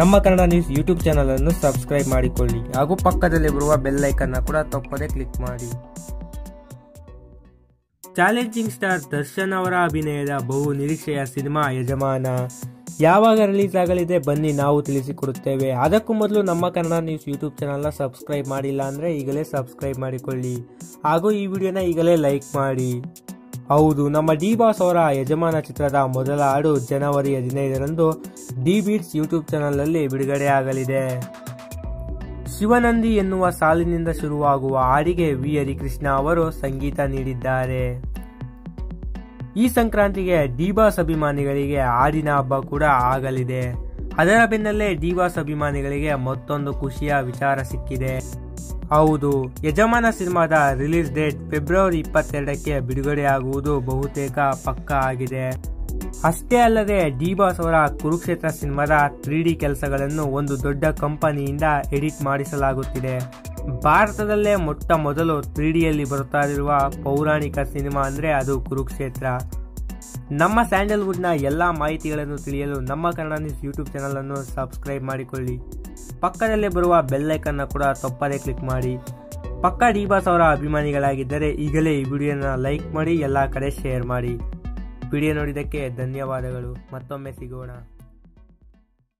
ನಮ್ಮ Kannada news YouTube channel ಅನ್ನು subscribe ಮಾಡಿಕೊಳ್ಳಿ. ಹಾಗೂ ಪಕ್ಕದಲ್ಲಿ ಬರುವ ಬೆಲ್ ಐಕನ್ನ ಕೂಡ ತಪ್ಪದೆ ಕ್ಲಿಕ್ ಮಾಡಿ. ಚಾಲೆಂಜಿಂಗ್ ಸ್ಟಾರ್ ದರ್ಶನ್ ಅವರ ಅಭಿನಯದ ಬಹು ನಿರೀಕ್ಷೆಯ ಸಿನಿಮಾ ಯಜಮಾನ. ಯಾವಾಗ ರಿಲೀಸ್ ಆಗಲಿದೆ ಬನ್ನಿ ನಾವು ತಿಳಿಸಿಕೊಡುತ್ತೇವೆ. ಅದಕ್ಕೂ ಮೊದಲು ನಮ್ಮ ಕನ್ನಡ ನ್ಯೂಸ್ ಯೂಟ್ಯೂಬ್ ಚಾನಲ್ನ ಸಬ್ಸ್ಕ್ರೈಬ್ ಮಾಡಿಲ್ಲ ಅಂದರೆ ಈಗಲೇ ಸಬ್ಸ್ಕ್ರೈಬ್ ಮಾಡಿಕೊಳ್ಳಿ. ಹಾಗೂ ಈ ವಿಡಿಯೋನ ಈಗಲೇ ಲೈಕ್ ಮಾಡಿ. ಹೌದು, ನಮ್ಮ ಡಿ ಬಾಸ್ ಅವರ ಯಜಮಾನ ಚಿತ್ರದ ಮೊದಲ ಹಾಡು ಜನವರಿ ಹದಿನೈದರಂದು ಡಿ ಬೀಟ್ಸ್ ಯೂಟ್ಯೂಬ್ ಚಾನಲ್ನಲ್ಲಿ ಬಿಡುಗಡೆಯಾಗಲಿದೆ. ಶಿವನಂದಿ ಎನ್ನುವ ಸಾಲಿನಿಂದ ಶುರುವಾಗುವ ಹಾಡಿಗೆ ವಿ. ಹರಿಕೃಷ್ಣ ಅವರು ಸಂಗೀತ ನೀಡಿದ್ದಾರೆ. ಈ ಸಂಕ್ರಾಂತಿಗೆ ಡಿಬಾಸ್ ಅಭಿಮಾನಿಗಳಿಗೆ ಹಾಡಿನ ಹಬ್ಬ ಕೂಡ ಆಗಲಿದೆ. ಅದರ ಬೆನ್ನಲ್ಲೇ ಡಿಬಾಸ್ ಅಭಿಮಾನಿಗಳಿಗೆ ಮತ್ತೊಂದು ಖುಷಿಯ ವಿಚಾರ ಸಿಕ್ಕಿದೆ. ಹೌದು. ಯಜಮಾನ ಸಿನಿಮಾದ ರಿಲೀಸ್ ಡೇಟ್ ಫೆಬ್ರವರಿ ಇಪ್ಪತ್ತೆರಡಕ್ಕೆ ಬಿಡುಗಡೆಯಾಗುವುದು ಬಹುತೇಕ ಪಕ್ಕ ಆಗಿದೆ. ಅಷ್ಟೇ ಅಲ್ಲದೆ ಡಿ ಬಾಸ್ ಅವರ ಕುರುಕ್ಷೇತ್ರ ಸಿನಿಮಾದ ತ್ರೀ ಡಿ ಕೆಲಸಗಳನ್ನು ಒಂದು ದೊಡ್ಡ ಕಂಪನಿಯಿಂದ ಎಡಿಟ್ ಮಾಡಿಸಲಾಗುತ್ತಿದೆ. ಭಾರತದಲ್ಲೇ ಮೊಟ್ಟ ಮೊದಲು ತ್ರೀ ಡಿಯಲ್ಲಿ ಬರುತ್ತಾ ಇರುವ ಪೌರಾಣಿಕ ಸಿನಿಮಾ ಅಂದರೆ ಅದು ಕುರುಕ್ಷೇತ್ರ. ನಮ್ಮ ಸ್ಯಾಂಡಲ್ವುಡ್ನ ಎಲ್ಲ ಮಾಹಿತಿಗಳನ್ನು ತಿಳಿಯಲು ನಮ್ಮ ಕನ್ನಡ ನ್ಯೂಸ್ ಯೂಟ್ಯೂಬ್ ಚಾನಲನ್ನು ಸಬ್ಸ್ಕ್ರೈಬ್ ಮಾಡಿಕೊಳ್ಳಿ. ಪಕ್ಕದಲ್ಲೇ ಬರುವ ಬೆಲ್ಲೈಕನ್ನ ಕೂಡ ತಪ್ಪದೇ ಕ್ಲಿಕ್ ಮಾಡಿ. ಪಕ್ಕ ಡಿಬಾಸ್ ಅವರ ಅಭಿಮಾನಿಗಳಾಗಿದ್ದರೆ ಈಗಲೇ ಈ ವಿಡಿಯೋನ ಲೈಕ್ ಮಾಡಿ, ಎಲ್ಲ ಕಡೆ ಶೇರ್ ಮಾಡಿ. ವಿಡಿಯೋ ನೋಡಿದ್ದಕ್ಕೆ ಧನ್ಯವಾದಗಳು. ಮತ್ತೊಮ್ಮೆ ಸಿಗೋಣ.